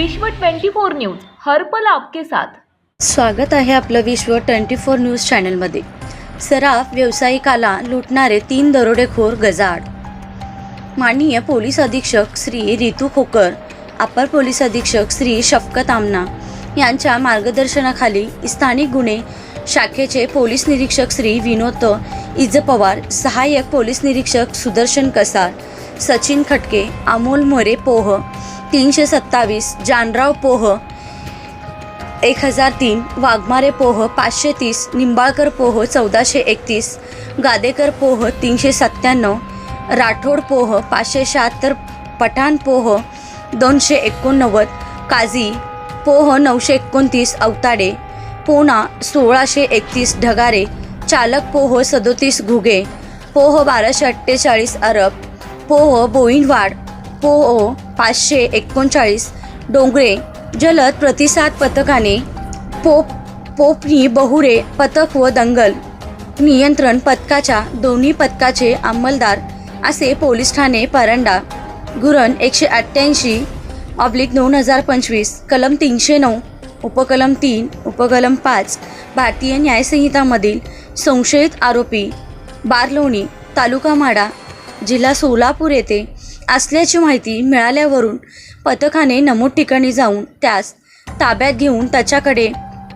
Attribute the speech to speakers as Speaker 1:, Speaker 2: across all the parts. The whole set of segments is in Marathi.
Speaker 1: विश्व 24 न्यूज हर पल आपके साथ.
Speaker 2: स्वागत आहे आपलं विश्व ट्वेंटी फोर न्यूज चॅनलमध्ये. सराफ व्यावसायिकाला लुटणारे तीन दरोडेखोर गजाआड. माननीय पोलीस अधीक्षक श्री रितू खोकर अपर पोलीस अधीक्षक श्री शफकत आमना यांच्या मार्गदर्शनाखाली स्थानिक गुन्हे शाखेचे पोलीस निरीक्षक श्री विनोद इज पवार सहाय्यक पोलीस निरीक्षक सुदर्शन कसार सचिन खटके अमोल मोरे पोह तीनशे सत्तावीस जानराव पोह एक हजार तीन वाघमारे पोह पाचशे तीस निंबाळकर पोह चौदाशे एकतीस गादेकर पोह तीनशे सत्त्याण्णव राठोड पोह पाचशे शहात्तर पठाण पोह दोनशे एकोणनव्वद काझी पोह नऊशे एकोणतीस अवताडे पोना सोळाशे एकतीस ढगारे चालक पोह सदोतीस घुगे पोह बाराशे अठ्ठेचाळीस अरब पोह बोईनवाड पो ओ पाचशे एकोणचाळीस डोंगरे जलद प्रतिसाद पथकाने पोप पोपनी बहुरे पथक व दंगल नियंत्रण पथकाच्या दोन्ही पथकाचे अंमलदार असे पोलीस ठाणे परंडा गुरण एकशे अठ्ठ्याऐंशी ऑब्लिक दोन हजार पंचवीस कलम तीनशे नऊ उपकलम तीन उपकलम पाच भारतीय न्यायसंहितामधील संशयित आरोपी बारलोणी तालुका माडा जिल्हा सोलापूर येथे असल्याची माहिती मिळाल्यावरून पथकाने नमूद ठिकाणी जाऊन त्यास ताब्यात घेऊन त्याच्याकडे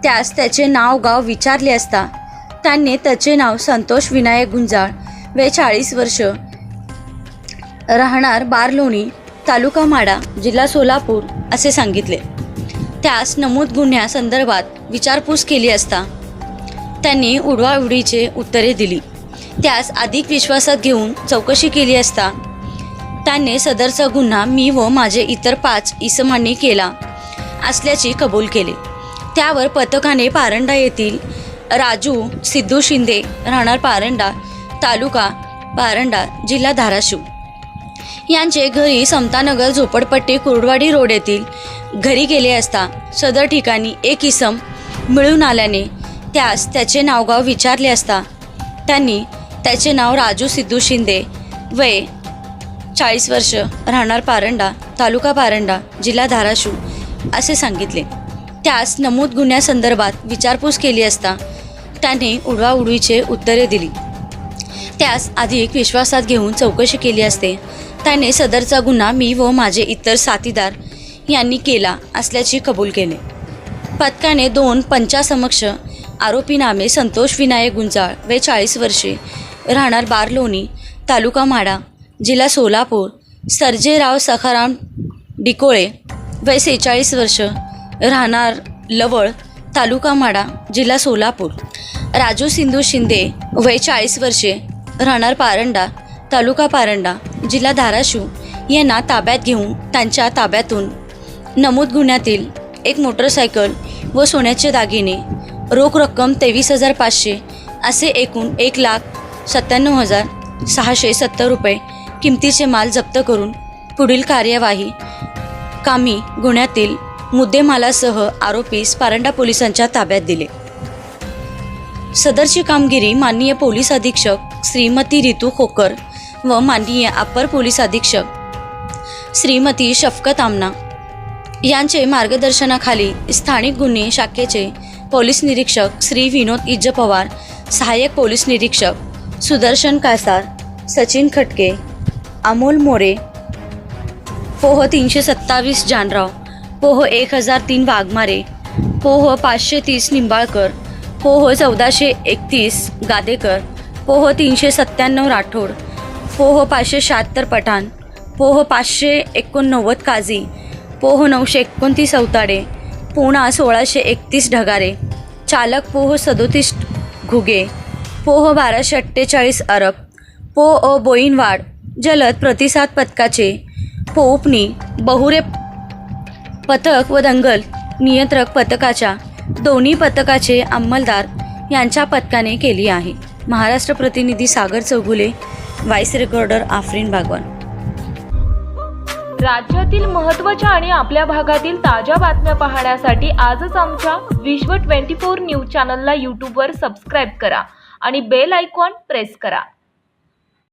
Speaker 2: त्यास त्याचे नाव गाव विचारले असता त्यांनी त्याचे नाव संतोष विनायक गुंजाळ वे चाळीस वर्ष राहणार बारलोणी तालुका माडा जिल्हा सोलापूर असे सांगितले. त्यास नमूद गुन्ह्यासंदर्भात विचारपूस केली असता त्यांनी उडवाउडीचे उत्तरे दिली. त्यास अधिक विश्वासात घेऊन चौकशी केली असता त्याने सदरचा गुन्हा मी व माझे इतर पाच इसमांनी केला असल्याची कबूल केले. त्यावर पथकाने पारंडा येथील राजू सिद्धू शिंदे राहणार पारंडा तालुका पारंडा जिल्हा धाराशिव. यांचे घरी समतानगर झोपडपट्टी कुर्डवाडी रोड येथील घरी गेले असता सदर ठिकाणी एक इसम मिळून आल्याने त्यास त्याचे नावगाव विचारले असता त्यांनी त्याचे नाव राजू सिद्धू शिंदे वय चाळीस वर्ष राहणार पारंडा तालुका पारंडा जिल्हा धाराशिव असे सांगितले. त्यास नमूद गुन्ह्यासंदर्भात विचारपूस केली असता त्याने उडवाउडवीचे उत्तरे दिली. त्यास अधिक विश्वासात घेऊन चौकशी केली असते. त्याने सदरचा गुन्हा मी व माझे इतर साथीदार यांनी केला असल्याची कबूल केले. पथकाने दोन पंचासमक्ष आरोपीनामे संतोष विनायक गुंजाळ वे चाळीस वर्षे राहणार बारलोणी तालुका म्हाडा जिल्हा सोलापूर सर्जेराव सखाराम डिकोळे वय सेहेचाळीस वर्ष राहणार लवळ तालुका माडा जिल्हा सोलापूर. राजू सिंधू शिंदे वय चाळीस वर्षे राहणार पारंडा तालुका पारंडा जिल्हा धाराशिव. यांना ताब्यात घेऊन त्यांच्या ताब्यातून नमूद गुन्ह्यातील एक मोटरसायकल व सोन्याचे दागिने रोख रक्कम तेवीस हजार पाचशे असे एकूण एक लाख सत्त्याण्णव हजार सहाशे सत्तर रुपये किमतीचे माल जप्त करून पुढील कार्यवाही कामी गुन्ह्यातील मुद्देमालासह आरोपीस पारंडा पोलिसांच्या ताब्यात दिले. सदरची कामगिरी माननीय पोलीस अधीक्षक श्रीमती रितू खोकर व माननीय अपर पोलीस अधीक्षक श्रीमती शफकत आमना यांचे मार्गदर्शनाखाली स्थानिक गुन्हे शाखेचे पोलीस निरीक्षक श्री विनोद इज्ज पवार सहाय्यक पोलीस निरीक्षक सुदर्शन कासार सचिन खटके अमोल मोरे. पोह तीनशे सत्तावीस जानराव. पोह एक हजार तीन वाघमारे. पोह पाचशे तीस निंबाळकर. पोह चौदाशे एकतीस गादेकर. पोह तीनशे सत्त्याण्णव राठोड. पोह पाचशे शहात्तर पठाण. पोह पाचशे एकोणनव्वद काझी. पोह नऊशे एकोणतीस अवताडे पुणा सोळाशे एकतीस ढगारे. चालक पोह सदोतीस घुगे. पोह बाराशे अठ्ठेचाळीस अरब. पो बोईनवाड. जलद प्रतिसाद पथकाचे पोपनी बहुरे पथक व दंगल नियंत्रक पथकाच्या दोन्ही पथकाचे अंमलदार यांच्या पथकाने केली आहे. महाराष्ट्र प्रतिनिधी सागर चौगुले व्हाईस रेकॉर्डर आफरीन बागवान.
Speaker 1: राज्यातील महत्त्वाच्या आणि आपल्या भागातील ताज्या बातम्या पाहण्यासाठी आजच आमच्या विश्व 24 न्यूज चॅनलला यूट्यूबवर सबस्क्राईब करा आणि बेल आयकॉन प्रेस करा.